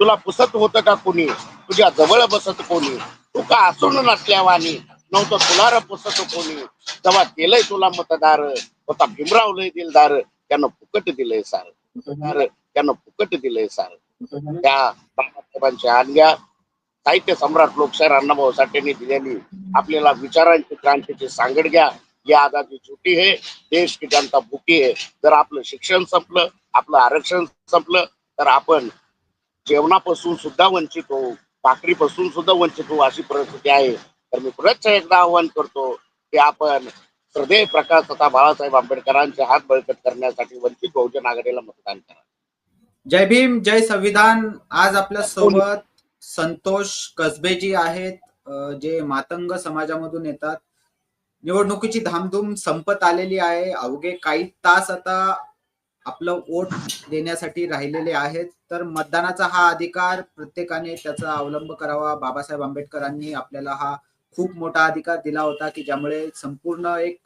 तुला पुसत होतं का कोणी? तुझ्या जवळ बसत कोणी? तू का असून नसल्यावानी? नव्हतं तुला पुसत कोणी? तेव्हा केलंय तुला मतदार होता भीमरावलय दिलदार त्यानं फुकट दिलंय सार. त्यानं फुकट दिलंय सार. त्या बाबासाहेबांच्या आणल्या. साहित्य सम्राट लोकशाहीर अण्णाभाऊ साठेंनी दिलेली. आपल्याला विचारांची क्रांतीची सांगड घ्या. या आजादी झुटी आहे. देश की जनता भुकी आहे. जर आपलं शिक्षण संपलं आपलं आरक्षण संपलं तर आपण जेवणापासून सुद्धा वंचित होऊ भाकरीपासून सुद्धा वंचित होऊ अशी परिस्थिती आहे. तर मी पुनश्च एकदा आवाहन करतो की आपण हृदय प्रकाश तथा बाळासाहेब आंबेडकरांचे हात बळकट करण्यासाठी वंचित बहुजन आघाडीला मतदान करा. जय भीम जय संविधान. आज आपल्यासोबत संतोष कसबेजी आहेत जे मातंग समाजामधून येतात. निवडणुकीची धामधूम संपत आलेली आहे. अवघे काही तास आता आपलं वोट देण्यासाठी राहिलेले आहेत. तर मतदानाचा हा अधिकार प्रत्येकाने त्याचा अवलंब करावा. बाबासाहेब आंबेडकरांनी आपल्याला हा खूप मोठा अधिकार दिला होता की ज्यामुळे संपूर्ण एक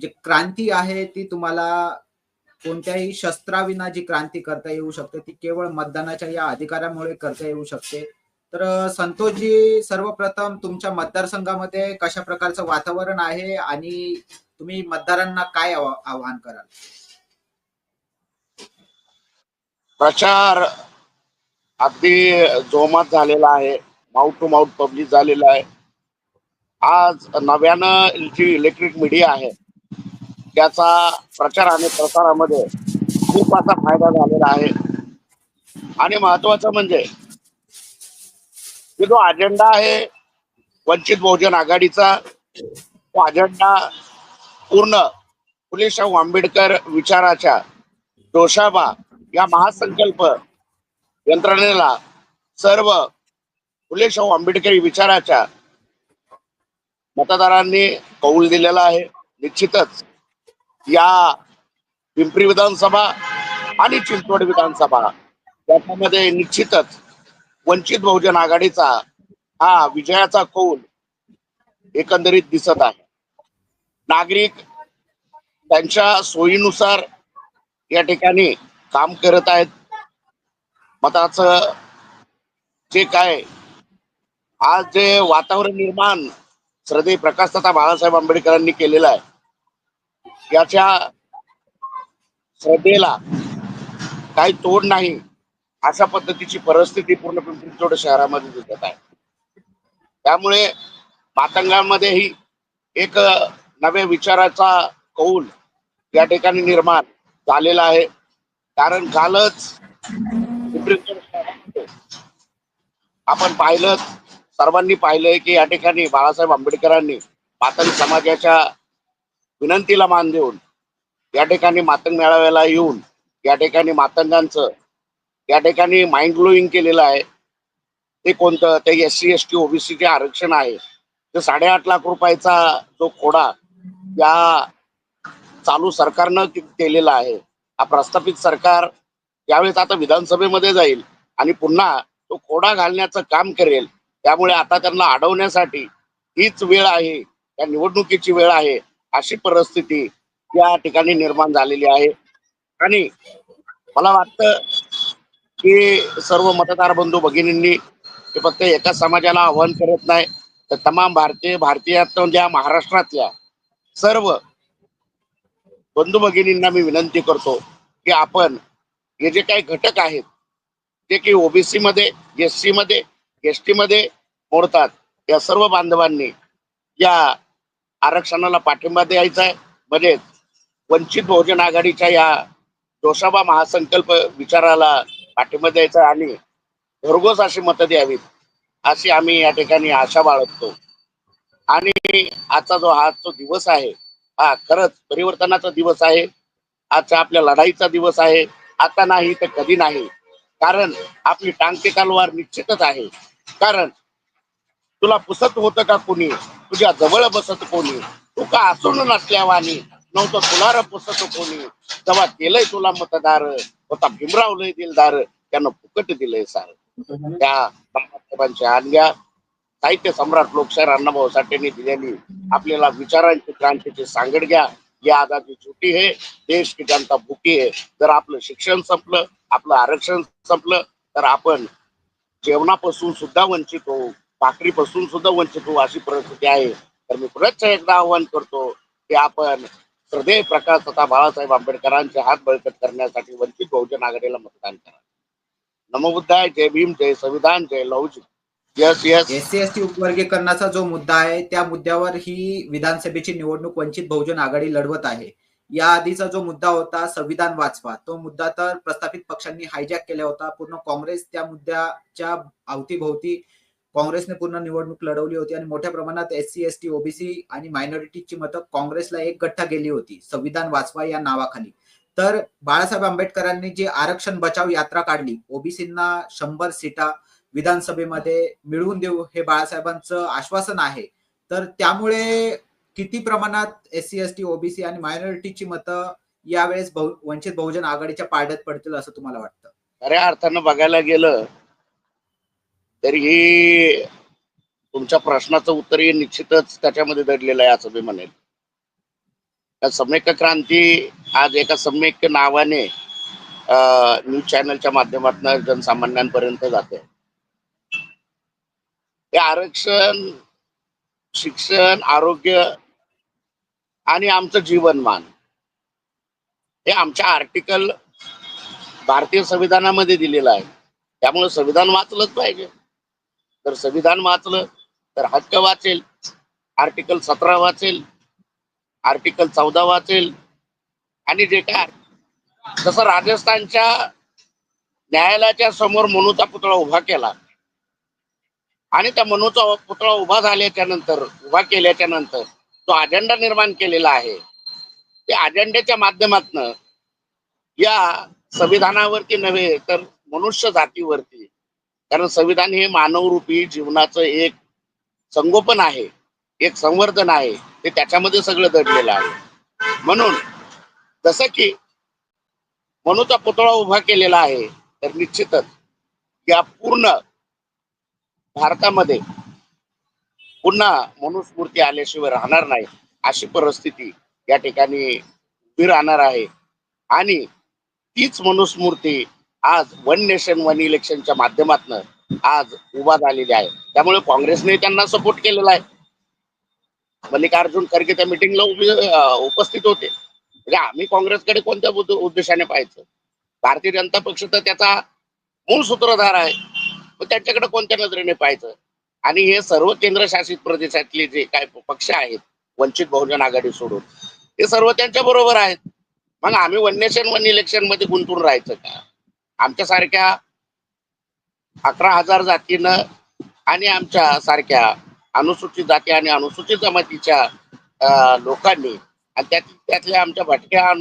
जे क्रांती आहे ती तुम्हाला कोणत्याही शस्त्राविना जी क्रांती करता येऊ शकते ती केवळ मतदानाच्या या अधिकारामुळे करता येऊ शकते. तर संतोषजी सर्वप्रथम तुमच्या मतदारसंघामध्ये कशा प्रकारचं वातावरण आहे आणि तुम्ही मतदारांना काय आवा- आवाहन कराल? प्रचार अगदी जोमात झालेला आहे. माउट टू माउट पब्लिक झालेला आहे. आज नव्यानं जी इलेक्ट्रिक मीडिया आहे त्याचा प्रचार आणि प्रसारामध्ये खूप असा फायदा झालेला आहे. आणि महत्वाचं म्हणजे जो अजेंडा आहे वंचित बहुजन आघाडीचा तो अजेंडा पूर्ण फुले शाहू आंबेडकर विचाराच्या दोषाबा या महासंकल्प यंत्रणेला सर्व फुले शाहू आंबेडकरी विचाराच्या मतदारांनी कौल दिलेला आहे. निश्चितच या पिंपरी विधानसभा आणि चिंचवड विधानसभा त्याच्यामध्ये निश्चितच वंचित बहुजन आघाडीचा हा विजयाचा कौल एकंदरीत दिसत आहे. नागरिक त्यांच्या सोयीनुसार या ठिकाणी काम करत आहेत. मताचं जे काय आज जे वातावरण निर्माण श्रद्धे प्रकाश तथा बाळासाहेब आंबेडकरांनी केलेलं आहे याच्या श्रद्धेला काही तोड नाही अशा पद्धतीची परिस्थिती पूर्ण पिंपरी चिंचवड शहरामध्ये दिसत आहे. त्यामुळे मातंगांमध्येही एक नव्या विचाराचा कौल या ठिकाणी निर्माण झालेला आहे. कारण कालच आपण पाहिलं सर्वांनी पाहिलंय की या ठिकाणी बाळासाहेब आंबेडकरांनी मातंग समाजाच्या विनंतीला मान देऊन या ठिकाणी मातंग मेळाव्याला येऊन या ठिकाणी मातंगांचं या ठिकाणी माइंड ब्लोईंग केलेलं आहे. ते कोणतं? ते S C S T OBC जे आरक्षण आहे. ते साडेआठ लाख रुपयाचा जो खोडा या चालू सरकारनं केलेला आहे. हा प्रस्थापित सरकार यावेळेस आता विधानसभेमध्ये जाईल आणि पुन्हा तो खोडा घालण्याचं काम करेल. त्यामुळे आता त्यांना अडवण्यासाठी हीच वेळ आहे या निवडणुकीची वेळ आहे अशी परिस्थिती या ठिकाणी निर्माण झालेली आहे. आणि मला वाटतं की सर्व मतदार बंधू भगिनींनी ते फक्त एका समाजाला आव्हान करत नाही तर तमाम भारतीय भारतीयात ज्या महाराष्ट्रातल्या सर्व बंधू भगिनींना मी विनंती करतो की आपण हे जे काही घटक आहेत जे की ओबीसी मध्ये एस सी मध्ये एस टी मध्ये मोडतात या सर्व बांधवांनी या आरक्षणाला पाठिंबा द्यायचा आहे. म्हणजे वंचित बहुजन आघाडीच्या या दोषाबा महासंकल्प विचाराला पाठिंबा द्यायचा आहे आणि भरघोस अशी मतं द्यावीत अशी आम्ही या ठिकाणी आशा बाळगतो. आणि आजचा जो हा जो दिवस आहे हा खरंच परिवर्तनाचा दिवस आहे. आजचा आपल्या लढाईचा दिवस आहे. आता नाही तर कधी नाही. कारण आपली टांगते तलवार निश्चितच आहे. कारण तुला पुसत होतं का कोणी? तुझ्या जवळ बसत कोणी? तू का असून नसल्यावानी नव्हतं तुला पुसत कोणी? जेव्हा केलंय तुला मतदार. होता भीमराव लय दिलदार. त्यानं फुकट दिलंय सार. त्या बाबासाहेबांच्या आणल्या साहित्य सम्राट लोकशाहीर अण्णाभाऊ साठेंनी दिलेली आपल्याला विचारांची क्रांतीची सांगड घ्या. या आजादी झुटी आहे. देश की जनता भुकी आहे. जर आपलं शिक्षण संपलं आपलं आरक्षण संपलं तर आपण जेवणापासून सुद्धा वंचित होऊ भाकरीपासून सुद्धा वंचित होऊ अशी परिस्थिती आहे. तर मी पुनश्च एकदा आवाहन करतो की आपण हृदय प्रकाश तथा बाळासाहेब आंबेडकरांचे हात बळकट करण्यासाठी वंचित बहुजन आघाडीला मतदान करा. नमबुद्धाय जय भीम. जय संविधान. जय Lahuji yes yes SC ST उपवर्गीकरणाचा जो मुद्दा आहे त्या मुद्द्यावर ही विधानसभेची निवडणूक वंचित बहुजन आघाडी लढवत आहे. या आधीचा जो मुद्दा होता संविधान वाचवा. तो मुद्दा तर प्रस्थापित पक्षांनी हायजॅक केला होता. पूर्ण काँग्रेस त्या मुद्द्याच्या अवतीभोवती काँग्रेसने पूर्ण निवडणूक लढवली होती आणि मोठ्या प्रमाणात S C S T OBC आणि मायनॉरिटीची मतं काँग्रेसला एक गठ्ठा गेली होती. संविधान वाचवा या नावाखाली. तर बाळासाहेब आंबेडकरांनी जी आरक्षण बचाव यात्रा काढली ओबीसींना शंभर सीटा विधानसभेमध्ये मिळवून देऊ हे बाळासाहेबांचं आश्वासन आहे. तर त्यामुळे किती प्रमाणात S C S T OBC आणि मायनॉरिटीची मतं यावेळेस बहु- वंचित बहुजन आघाडीच्या पारड्यात पडतील असं तुम्हाला वाटतं? खऱ्या अर्थानं बघायला गेलं तर ही तुमच्या प्रश्नाचं उत्तर हे निश्चितच त्याच्यामध्ये दडलेलं आहे असं मी म्हणेल सम्यक क्रांती आज एका सम्यक नावाने न्यूज चॅनलच्या माध्यमातून जनसामान्यांपर्यंत जाते. हे आरक्षण शिक्षण आरोग्य आणि आमचं जीवनमान. हे आमच्या आर्टिकल भारतीय संविधानामध्ये दिलेलं आहे. त्यामुळे संविधान वाचलंच पाहिजे. तर संविधान वाचलं तर हक्क वाचेल आर्टिकल सतरा वाचेल आर्टिकल चौदा वाचेल आणि जे काय जसं राजस्थानच्या न्यायालयाच्या समोर मनूचा पुतळा उभा केला आणि त्या मनूचा पुतळा उभा झाल्याच्यानंतर उभा केल्याच्यानंतर तो अजेंडा निर्माण केलेला आहे. त्या अजेंड्याच्या माध्यमातनं या संविधानावरती नव्हे तर मनुष्य जातीवरती. कारण संविधान हे मानवरूपी जीवनाचं एक संगोपन आहे एक संवर्धन आहे ते त्याच्यामध्ये सगळं दडलेलं आहे. म्हणून जसं की मनुचा पुतळा उभा केलेला आहे तर निश्चितच या पूर्ण भारतामध्ये पुन्हा मनुस्मृती आल्याशिवाय राहणार नाही अशी परिस्थिती या ठिकाणी उभी राहणार आहे. आणि तीच मनुस्मृती आज वन नेशन वन इलेक्शनच्या माध्यमातून आज उभा झालेली आहे. त्यामुळे काँग्रेसने त्यांना सपोर्ट केलेला आहे. मल्लिकार्जुन खरगे त्या मिटिंगला उपस्थित होते. म्हणजे आम्ही काँग्रेसकडे कोणत्या उद्देशाने पाहायचं? भारतीय जनता पक्ष तर त्याचा मूळ सूत्रधार आहे. त्यांच्याकडे कोणत्या नजरेने पाहायचं? आणि हे सर्व केंद्रशासित प्रदेशातले जे काय पक्ष आहेत वंचित बहुजन आघाडी सोडून हे सर्व त्यांच्या बरोबर आहेत. मग आम्ही वन नेशन वन इलेक्शनमध्ये गुंतून राहायचं का? आमच्या सारख्या अकरा हजार जातीनं आणि आमच्या सारख्या अनुसूचित जाती आणि अनुसूचित जमातीच्या लोकांनी आणि त्यात त्यातल्या आमच्या भटक्या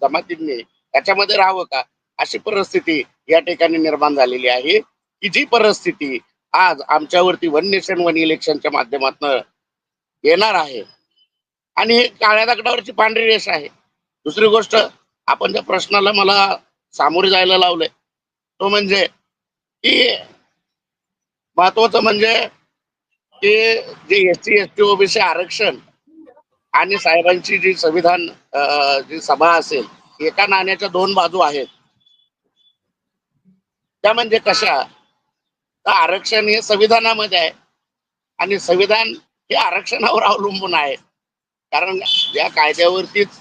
जमातींनी त्याच्यामध्ये राहावं का? अशी परिस्थिती या ठिकाणी निर्माण झालेली आहे. की जी परिस्थिती आज आमच्यावरती वन नेशन वन इलेक्शनच्या माध्यमातून येणार आहे. आणि हे काळ्या दगडावरची पांढरी रेष आहे. दुसरी गोष्ट आपण त्या प्रश्नाला मला सामोरे जायला लावलंय तो म्हणजे की महत्वाचं म्हणजे की जे S C S T OBC आरक्षण आणि साहेबांची जी संविधान जी सभा असेल एका नाण्याच्या दोन बाजू आहेत. त्या म्हणजे कशा? तर आरक्षण हे संविधानामध्ये आहे. आणि संविधान हे आरक्षणावर अवलंबून आहे. कारण या कायद्यावरतीच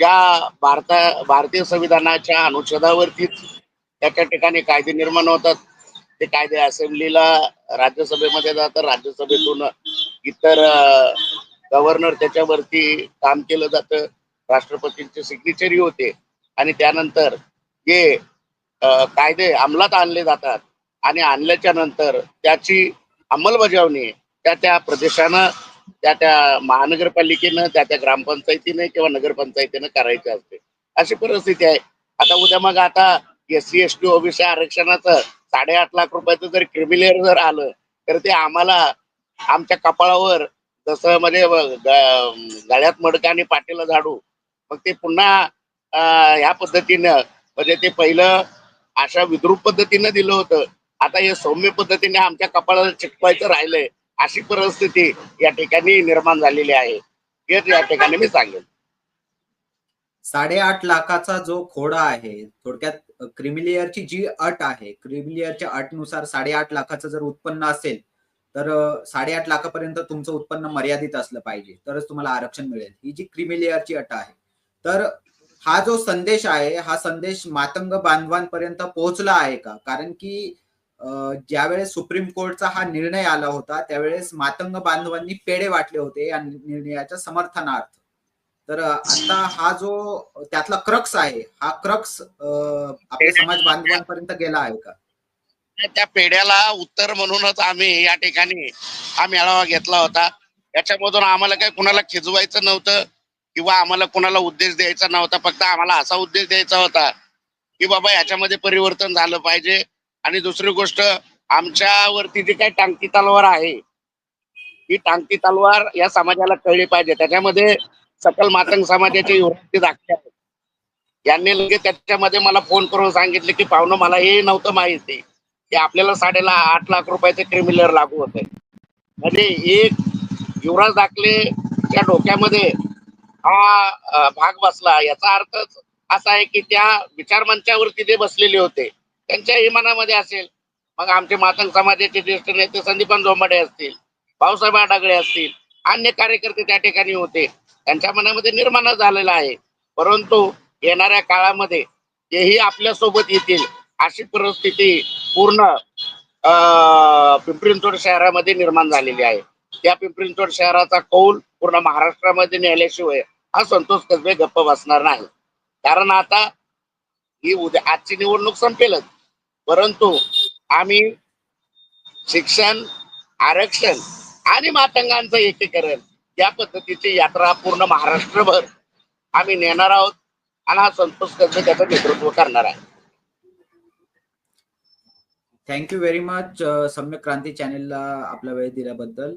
या भारता भारतीय संविधानाच्या अनुच्छेदावरतीच त्या ठिकाणी कायदे निर्माण होतात. ते कायदे असेंब्लीला राज्यसभेमध्ये जातात. राज्यसभेतून इतर गव्हर्नर त्याच्यावरती काम केलं जातं. राष्ट्रपतींचे सिग्नेचरी होते. आणि त्यानंतर हे कायदे अंमलात आणले जातात आणि आणल्याच्या नंतर त्याची अंमलबजावणी त्या त्या प्रदेशानं त्या त्या महानगरपालिकेनं त्या त्या ग्रामपंचायतीनं किंवा नगरपंचायतीनं करायची असते. अशी परिस्थिती आहे. आता उद्या मग आता S C S T OBC आरक्षणाचं साडेआठ लाख रुपयाचं जर क्रिमिलेअर जर आलं तर ते आम्हाला आमच्या कपाळावर जसं म्हणजे गळ्यात मडका आणि पाटीला झाडू मग ते पुन्हा ह्या पद्धतीनं म्हणजे ते पहिलं अशा विद्रूप पद्धतीनं दिलं होतं. आता हे सौम्य पद्धतीने आमच्या कपाळाला चिटकवायचं राहिलंय अशी परिस्थिती या ठिकाणी निर्माण झालेली आहे. हेच या ठिकाणी मी सांगेन. साडेआठ लाखाचा जो खोडा आहे थोडक्यात क्रिमिलियरची जी अट आहे क्रिमिलियरच्या अटनुसार साडेआठ लाखाचं जर उत्पन्न असेल तर साडेआठ लाखापर्यंत तुमचं उत्पन्न मर्यादित असलं पाहिजे तरच तुम्हाला आरक्षण मिळेल. ही जी क्रिमिलियरची अट आहे तर हा जो संदेश आहे हा संदेश मातंग बांधवांपर्यंत पोहोचला आहे का? कारण की ज्यावेळेस सुप्रीम कोर्टचा हा निर्णय आला होता त्यावेळेस मातंग बांधवांनी पेढे वाटले होते या निर्णयाच्या समर्थनार्थ. तर आता हा जो त्यातला क्रक्स आहे हा क्रक्स आपल्या समाज बांधवांपर्यंत गेला आहे का? त्या पेढ्याला उत्तर म्हणूनच आम्ही या ठिकाणी हा मेळावा घेतला होता. याच्यामधून आम्हाला काही कुणाला खिजवायचं नव्हतं किंवा आम्हाला कुणाला उद्देश द्यायचा नव्हता फक्त आम्हाला असा उद्देश द्यायचा होता की बाबा याच्यामध्ये परिवर्तन झालं पाहिजे. आणि दुसरी गोष्ट आमच्यावरती जी काही टांगती तलवार आहे ही टांगती तलवार या समाजाला कळली पाहिजे. त्याच्यामध्ये सकल मातंग समाजाचे युवती दाखले आहेत यांनी लगेच त्याच्यामध्ये मला फोन करून सांगितले की पाहुणं मला हे नव्हतं माहिती. की आपल्याला साडेला आठ लाख रुपयाचे क्रिमिनल लागू होते म्हणजे एक युवराज दाखलेच्या डोक्यामध्ये हा भाग बसला. याचा अर्थच असा आहे की त्या विचारमंचावरती ते बसलेले होते त्यांच्याही मनामध्ये असेल. मग आमचे मातंग समाजाचे ज्येष्ठ नेते संदीपान जोमाडे असतील भाऊसाहेब आडागळे असतील अन्य कार्यकर्ते त्या ठिकाणी होते. त्यांच्या मनामध्ये निर्माण झालेला आहे. परंतु येणाऱ्या काळामध्ये तेही आपल्यासोबत येतील अशी परिस्थिती पूर्ण अं, शहरामध्ये निर्माण झालेली आहे. त्या पिंपरींचोड शहराचा कौल पूर्ण महाराष्ट्रामध्ये नेल्याशिवाय हा संतोष कसबे गप्प बसणार नाही. कारण आता ही उद्या आजची निवडणूक संपेलच. परंतु आम्ही शिक्षण आरक्षण आणि मातंगांचं एकीकरण या पद्धतीची यात्रा पूर्ण महाराष्ट्रभर आम्ही नेणार आहोत आणि हा संतोष कसबे त्याचं नेतृत्व करणार आहे. थँक्यू व्हेरी मच सम्यक क्रांती चॅनेलला आपला वेळ दिल्याबद्दल.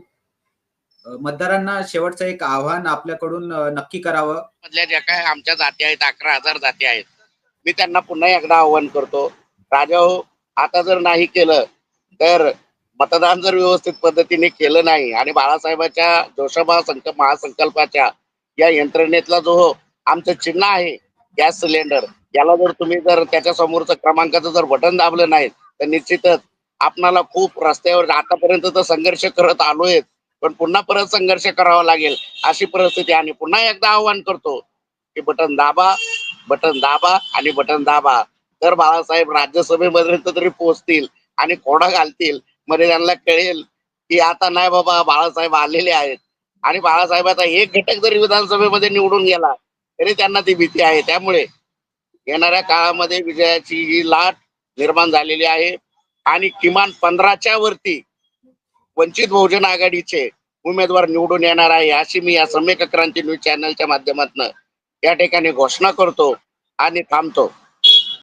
मतदारांना शेवटचं एक आव्हान आपल्याकडून नक्की करावं. मधल्या ज्या काय आमच्या जाती आहेत अकरा हजार जाती आहेत मी त्यांना पुन्हा एकदा आव्हान करतो. राजा हो आता जर नाही केलं तर मतदान जर व्यवस्थित पद्धतीने केलं नाही आणि बाळासाहेबांच्या जोशाबा संकल्प महासंकल्पाच्या या यंत्रणेतला जो हो, आमचं चिन्ह आहे गॅस सिलेंडर याला जर तुम्ही जर त्याच्या समोरचं क्रमांकाचं जर बटन दाबलं नाही तर निश्चितच आपणाला खूप रस्त्यावर आतापर्यंत तर संघर्ष करत आलोय पण पुन्हा परत संघर्ष करावा लागेल अशी परिस्थिती आणि पुन्हा एकदा आव्हान करतो की बटन दाबा बटन दाबा आणि बटन दाबा. तर बाळासाहेब राज्यसभेपर्यंत तरी पोहोचतील आणि कोडा घालतील. मध्ये त्यांना कळेल की आता नाही बाबा बाळासाहेब आलेले आहेत. आणि बाळासाहेबाचा एक घटक जरी विधानसभेमध्ये निवडून गेला तरी त्यांना ती भीती आहे. त्यामुळे येणाऱ्या काळामध्ये विजयाची ही लाट निर्माण झालेली आहे. आणि किमान पंधराच्या वरती वंचित बहुजन आघाडीचे उमेदवार निवडून येणार आहे अशी मी या सम्यक क्रांती न्यूज चॅनलच्या माध्यमातून या ठिकाणी घोषणा करतो आणि थांबतो.